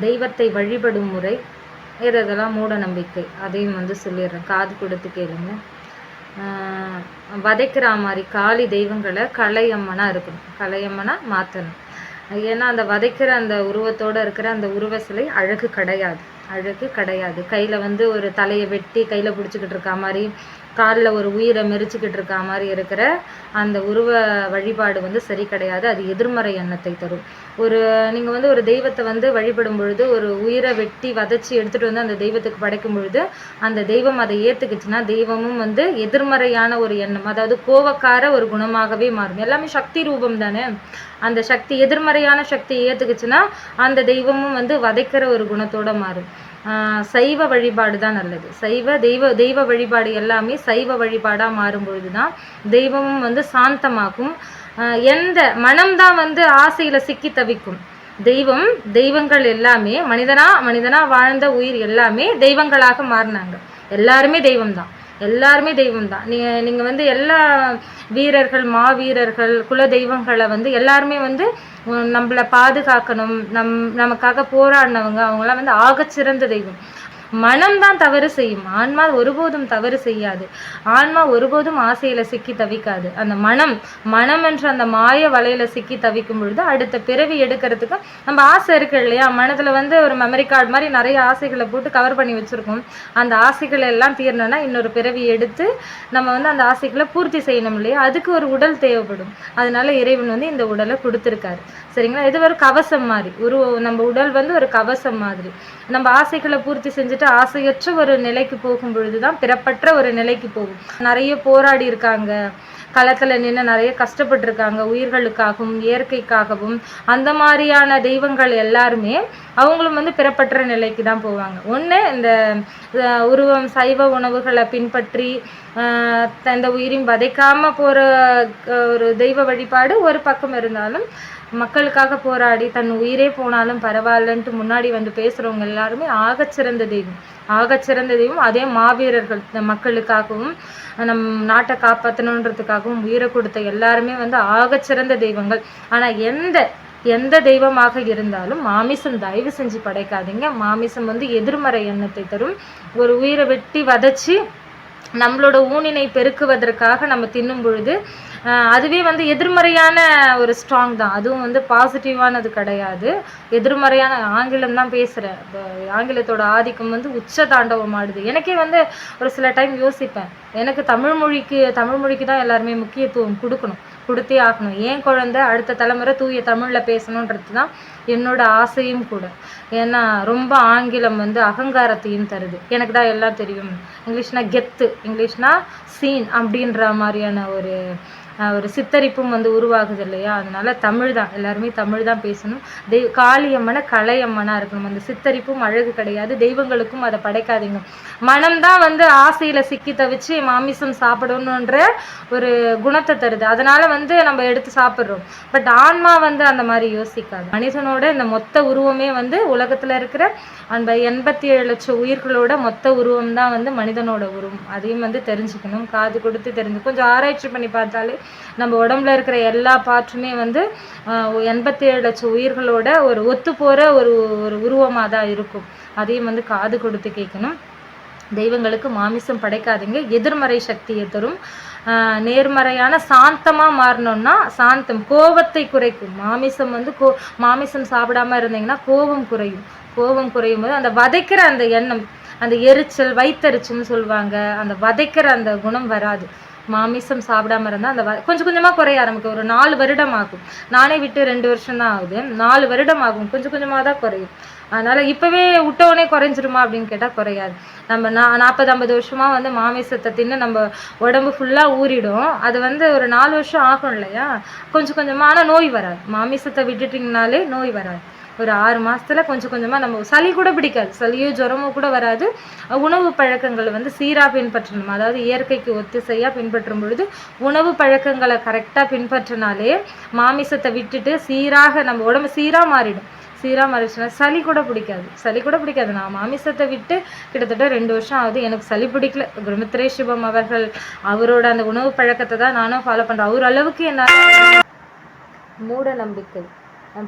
தெய்வத்தை வழிபடும் முறை இதெல்லாம் மூட நம்பிக்கை. அதையும் வந்து சொல்லிடுறேன். காது கொடுத்து கேளுங்க. வதைக்கிற மாதிரி காளி தெய்வங்களை கலையம்மனா இருக்கணும். கலையம்மனா மாற்றணும் ஏன்னா அந்த வதைக்கிற அந்த உருவத்தோட இருக்கிற அந்த உருவ சிலை அழகு கிடையாது. அழகு கிடையாது. கையில வந்து ஒரு தலையை வெட்டி கையில பிடிச்சிக்கிட்டு இருக்க மாதிரி காலில் ஒரு உயிரை மெரிச்சுக்கிட்டு இருக்க மாதிரி இருக்கிற அந்த உருவ வழிபாடு வந்து சரி கிடையாது. அது எதிர்மறை எண்ணத்தை தரும். ஒரு நீங்க வந்து ஒரு தெய்வத்தை வந்து வழிபடும் பொழுது ஒரு உயிரை வெட்டி வதச்சி எடுத்துட்டு வந்து அந்த தெய்வத்துக்கு படைக்கும் பொழுது அந்த தெய்வம் அதை ஏத்துக்குச்சுன்னா தெய்வமும் வந்து எதிர்மறையான ஒரு எண்ணம் அதாவது கோவக்கார ஒரு குணமாகவே மாறும். எல்லாமே சக்தி ரூபம் தானே? அந்த சக்தி எதிர்மறையான சக்தியை ஏத்துக்குச்சுன்னா அந்த தெய்வமும் வந்து வதைக்கிற ஒரு குணத்தோட மாறும். சைவ வழிபாடு தான் நல்லது. சைவ தெய்வ தெய்வ வழிபாடு எல்லாமே சைவ வழிபாடாக மாறும் பொழுதுதான் தெய்வமும் வந்து சாந்தமாகும். எந்த மனம்தான் வந்து ஆசையில் சிக்கி தவிக்கும். தெய்வம் தெய்வங்கள் எல்லாமே மனிதனா மனிதனா வாழ்ந்த உயிர் எல்லாமே தெய்வங்களாக மாறினாங்க. எல்லாருமே தெய்வம் தான் எல்லாருமே தெய்வம் தான் நீங்கள் நீங்கள் வந்து எல்லா வீரர்கள் மாவீரர்கள் குல தெய்வங்களை வந்து எல்லாருமே வந்து நம்மளை பாதுகாக்கணும். நம் நமக்காக போராடினவங்க அவங்களாம் வந்து ஆகச்சிறந்த தெய்வம். மனம்தான் தவறு செய்யும். ஆன்மா ஒருபோதும் தவறு செய்யாது. ஆன்மா ஒருபோதும் ஆசையில சிக்கி தவிக்காது. அந்த மனம் மனம் என்ற அந்த மாய வலையில சிக்கி தவிக்கும் பொழுது அடுத்த பிறவி எடுக்கிறதுக்கு நம்ம ஆசை இருக்கு இல்லையா? மனதுல வந்து ஒரு மெமரி கார்டு மாதிரி நிறைய ஆசைகளை போட்டு கவர் பண்ணி வச்சிருக்கோம். அந்த ஆசைகளை எல்லாம் தீரணும்னா இன்னொரு பிறவி எடுத்து நம்ம வந்து அந்த ஆசைகளை பூர்த்தி செய்யணும் இல்லையா? அதுக்கு ஒரு உடல் தேவைப்படும். அதனால இறைவன் வந்து இந்த உடலை கொடுத்துருக்காரு. சரிங்களா? இது ஒரு கவசம் மாதிரி. ஒரு நம்ம உடல் வந்து ஒரு கவசம் மாதிரி. நம்ம ஆசைகளை பூர்த்தி செஞ்சுட்டு ஆசையற்ற ஒரு நிலைக்கு போகும் பொழுதுதான் பிறப்பற்ற ஒரு நிலைக்கு போகும். நிறைய போராடி இருக்காங்க. களத்துல நின்று நிறைய கஷ்டப்பட்டிருக்காங்க. உயிர்களுக்காகவும் இயற்கைக்காகவும். அந்த மாதிரியான தெய்வங்கள் எல்லாருமே அவங்களும் வந்து பிறப்பற்ற நிலைக்கு தான் போவாங்க. ஒன்று இந்த உருவம் சைவ உணவுகளை பின்பற்றி இந்த உயிரையும் வதைக்காம போற ஒரு தெய்வ வழிபாடு ஒரு பக்கம் இருந்தாலும் மக்களுக்காக போராடி தன் உயிரே போனாலும் பரவாயில்லன்ட்டு முன்னாடி வந்து பேசுறவங்க எல்லாருமே ஆகச்சிறந்த தெய்வம். ஆகச்சிறந்த தெய்வம். அதே மாவீரர்கள் மக்களுக்காகவும் நம் நாட்டை காப்பாற்றணுன்றதுக்காகவும் உயிரை கொடுத்த எல்லாருமே வந்து ஆகச்சிறந்த தெய்வங்கள். ஆனா எந்த எந்த தெய்வமாக இருந்தாலும் மாமிசம் தயவு செஞ்சு படைக்காதீங்க. மாமிசம் வந்து எதிர்மறை எண்ணத்தை தரும். ஒரு உயிரை வெட்டி வதச்சி நம்மளோட ஊனினை பெருக்குவதற்காக நம்ம தின்னும் பொழுது அதுவே வந்து எதிர்மறையான ஒரு ஸ்ட்ராங் தான். அதுவும் வந்து பாசிட்டிவானது கிடையாது. எதிர்மறையான ஆங்கிலம் தான் பேசுகிறேன் ஆங்கிலத்தோட ஆதிக்கம் வந்து உச்ச தாண்டவம் ஆடுது. எனக்கே வந்து ஒரு சில டைம் யோசிப்பேன். எனக்கு தமிழ் மொழிக்கு தமிழ் மொழிக்கு தான் எல்லாருமே முக்கியத்துவம் கொடுக்கணும். கொடுத்தே ஆகணும். ஏன் குழந்தை அடுத்த தலைமுறை தூய தமிழில் பேசணுன்றது தான் என்னோட ஆசையும் கூட. ஏன்னா ரொம்ப ஆங்கிலம் வந்து அகங்காரத்தையும் தருது. எனக்கு தான் எல்லாம் தெரியும். இங்கிலீஷ்னா கெத்து இங்கிலீஷ்னா சீன் அப்படின்ற மாதிரியான ஒரு ஒரு சித்தரிப்பும் வந்து உருவாகுது இல்லையா? அதனால தமிழ் தான் எல்லாருமே தமிழ் தான் பேசணும். தெய்வ காளியம்மனை கலையம்மனா இருக்கணும். அந்த சித்தரிப்பும் அழகு கிடையாது. தெய்வங்களுக்கும் அதை படைக்காதீங்க. மனம்தான் வந்து ஆசையில சிக்கி தவிச்சு மாமிசம் சாப்பிடணுன்ற ஒரு குணத்தை தருது. அதனால வந்து நம்ம எடுத்து சாப்பிட்றோம். பட் ஆன்மா வந்து அந்த மாதிரி யோசிக்காது. மனிதனோட இந்த மொத்த உருவமே வந்து உலகத்துல இருக்கிற அந்த எண்பத்தி ஏழு லட்சம் உயிர்களோட மொத்த உருவம் தான் வந்து மனிதனோட உருவம். அதையும் வந்து தெரிஞ்சுக்கணும். காது கொடுத்து தெரிஞ்சு கொஞ்சம் ஆராய்ச்சி பண்ணி பார்த்தாலே நம்ம உடம்புல இருக்கிற எல்லா பாட்டுமே வந்து எண்பத்தி ஏழு லட்சம் உயிர்களோட ஒரு ஒத்து போற ஒரு ஒரு உருவமாக தான் இருக்கும். அதையும் வந்து காது கொடுத்து கேட்கணும். தெய்வங்களுக்கு மாமிசம் படைக்காதீங்க. எதிர்மறை சக்தியை தரும். ஆஹ் நேர்மறையான சாந்தமா மாறணும்னா சாந்தம் கோபத்தை குறைக்கும். மாமிசம் வந்து கோ மாமிசம் சாப்பிடாம இருந்தீங்கன்னா கோபம் குறையும். கோபம் குறையும் போது அந்த வதைக்கிற அந்த எண்ணம் அந்த எரிச்சல் வைத்தறிச்சல்னு சொல்லுவாங்க. அந்த வதைக்கிற அந்த குணம் வராது. மாமிசம் சாப்பிடாம இருந்தால் அந்த கொஞ்சம் கொஞ்சமாக குறைய ஆரம்பிக்கும். ஒரு நாலு வருடம் ஆகும் நானே விட்டு ரெண்டு வருஷம் தான் ஆகுது நாலு வருடம் ஆகும் கொஞ்சம் கொஞ்சமாக தான் குறையும். அதனால இப்பவே விட்டவுடனே குறைஞ்சிருமா அப்படின்னு கேட்டால் குறையாது. நம்ம நா நாற்பது ஐம்பது வருஷமா வந்து மாமிசத்தை தின்னு நம்ம உடம்பு ஃபுல்லாக ஊறிடும். அது வந்து ஒரு நாலு வருஷம் ஆகும் இல்லையா கொஞ்சம் கொஞ்சமாக ஆனால் நோய் வராது. மாமிசத்தை விட்டுட்டீங்கனாலே நோய் வராது. ஒரு ஆறு மாதத்தில் கொஞ்சம் கொஞ்சமாக நம்ம சளி கூட பிடிக்காது. சளியோ ஜுரமோ கூட வராது. உணவு பழக்கங்கள் வந்து சீராக பின்பற்றணும். அதாவது இயற்கைக்கு ஒத்திசையாக பின்பற்றும் பொழுது உணவு பழக்கங்களை கரெக்டாக பின்பற்றினாலே மாமிசத்தை விட்டுட்டு சீராக நம்ம உடம்பு சீராக மாறிடும். சீராக மாறிடுச்சுன்னா சளி கூட பிடிக்காது. சளி கூட பிடிக்காது. நான் மாமிசத்தை விட்டு கிட்டத்தட்ட ரெண்டு வருஷம் ஆகுது. எனக்கு சளி பிடிக்கல. குருமித்ரே சிவம் அவர்கள் அவரோட அந்த உணவு பழக்கத்தை தான் நானும் ஃபாலோ பண்ணுறேன் அவர் அளவுக்கு என்ன மூட நம்பிக்கை.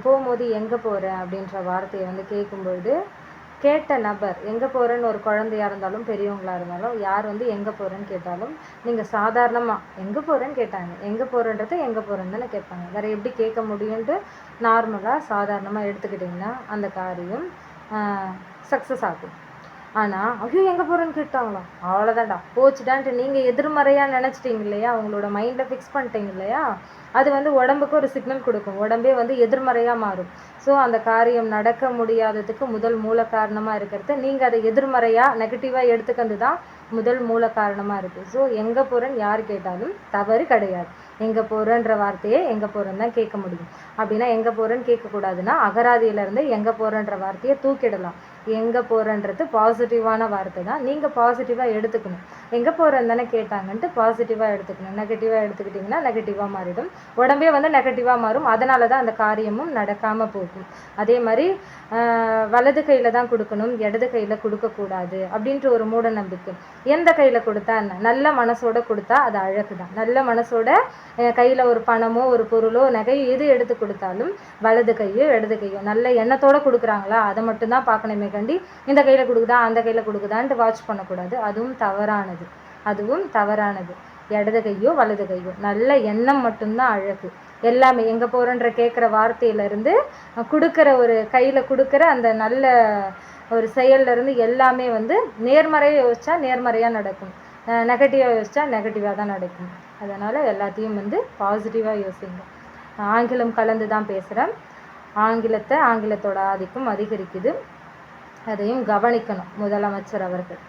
போகும்போது எங்கே போகிற அப்படின்ற வார்த்தையை வந்து கேட்கும்பொழுது கேட்ட நபர் எங்கே போகிறேன்னு ஒரு குழந்தையாக இருந்தாலும் பெரியவங்களாக இருந்தாலும் யார் வந்து எங்கே போகிறேன்னு கேட்டாலும் நீங்கள் சாதாரணமாக எங்கே போகிறேன்னு கேட்டாங்க. எங்கே போகிறன்றது எங்கே போகிறேன்னு தானே கேட்பாங்க. வேறு எப்படி கேட்க முடியும்ட்டு நார்மலாக சாதாரணமாக எடுத்துக்கிட்டிங்கன்னா அந்த காரியம் சக்ஸஸ் ஆகும். ஆனால் ஐயோ எங்கே போகிறேன்னு கேட்டாங்களா? அவ்வளோதான்டா போச்சுடான்ட்டு நீங்கள் எதிர்மறையாக நினச்சிட்டீங்க இல்லையா? அவங்களோட மைண்டில் ஃபிக்ஸ் பண்ணிட்டீங்க இல்லையா? அது வந்து உடம்புக்கு ஒரு சிக்னல் கொடுக்கும். உடம்பே வந்து எதிர்மறையாக மாறும். ஸோ அந்த காரியம் நடக்க முடியாததுக்கு முதல் மூல காரணமாக இருக்கிறது நீங்கள் அதை எதிர்மறையாக நெகட்டிவாக எடுத்துக்கிறது தான் முதல் மூல காரணமாக இருக்குது ஸோ எங்கே போகிறேன்னு யார் கேட்டாலும் தவறு கிடையாது. எங்கே போகிறேன்ற வார்த்தையை எங்கே போகிறேன்னு தான் கேட்க முடியும். அப்படின்னா எங்கே போகிறேன்னு கேட்கக்கூடாதுன்னா அகராதியிலேருந்து எங்கே போகிறேன்ற வார்த்தையை தூக்கிடலாம். எங்கே போகிறேன்றது பாசிட்டிவான வார்த்தை தான். நீங்கள் பாசிட்டிவாக எடுத்துக்கணும். எங்கே போகிறேன்னு தானே கேட்டாங்கன்ட்டு பாசிட்டிவாக எடுத்துக்கணும். நெகட்டிவாக எடுத்துக்கிட்டிங்கன்னா நெகட்டிவாக மாறிடும். உடம்பே வந்து நெகட்டிவாக மாறும். அதனால தான் அந்த காரியமும் நடக்காமல் போகும். அதே மாதிரி வலது கையில் தான் கொடுக்கணும். இடது கையில் கொடுக்கக்கூடாது அப்படின்ற ஒரு மூட நம்பிக்கை. எந்த கையில் கொடுத்தா என்ன? நல்ல மனசோட கொடுத்தா அது அழகு தான் நல்ல மனசோட கையில் ஒரு பணமோ ஒரு பொருளோ நகை எது எடுத்து கொடுத்தாலும் வலது கையோ இடது கையோ நல்ல எண்ணத்தோட கொடுக்குறாங்களா? அதை மட்டும்தான் பார்க்கணுமே கண்டி இந்த கையில் கொடுக்குதா அந்த கையில் கொடுக்குதான்ட்டு வாட்ச் பண்ணக்கூடாது. அதுவும் தவறானது. அதுவும் தவறானது. இடது கையோ வலது கையோ நல்ல எண்ணம் மட்டும்தான் அழகு. எல்லாமே எங்கே போகிறோன்ற கேட்குற வார்த்தையிலேருந்து கொடுக்குற ஒரு கையில் கொடுக்குற அந்த நல்ல ஒரு செயல்ல இருந்து எல்லாமே வந்து நேர்மறையாக யோசித்தா நேர்மறையாக நடக்கும். நெகட்டிவாக யோசித்தா நெகட்டிவாக தான் நடக்கும். அதனால் எல்லாத்தையும் வந்து பாசிட்டிவாக யோசிங்க. ஆங்கிலம் கலந்து தான் பேசுகிறேன் ஆங்கிலத்தை ஆங்கிலத்தோட ஆதிக்கம் அதிகரிக்குது. அதையும் கவனிக்கணும் முதலமைச்சர் அவர்கள்.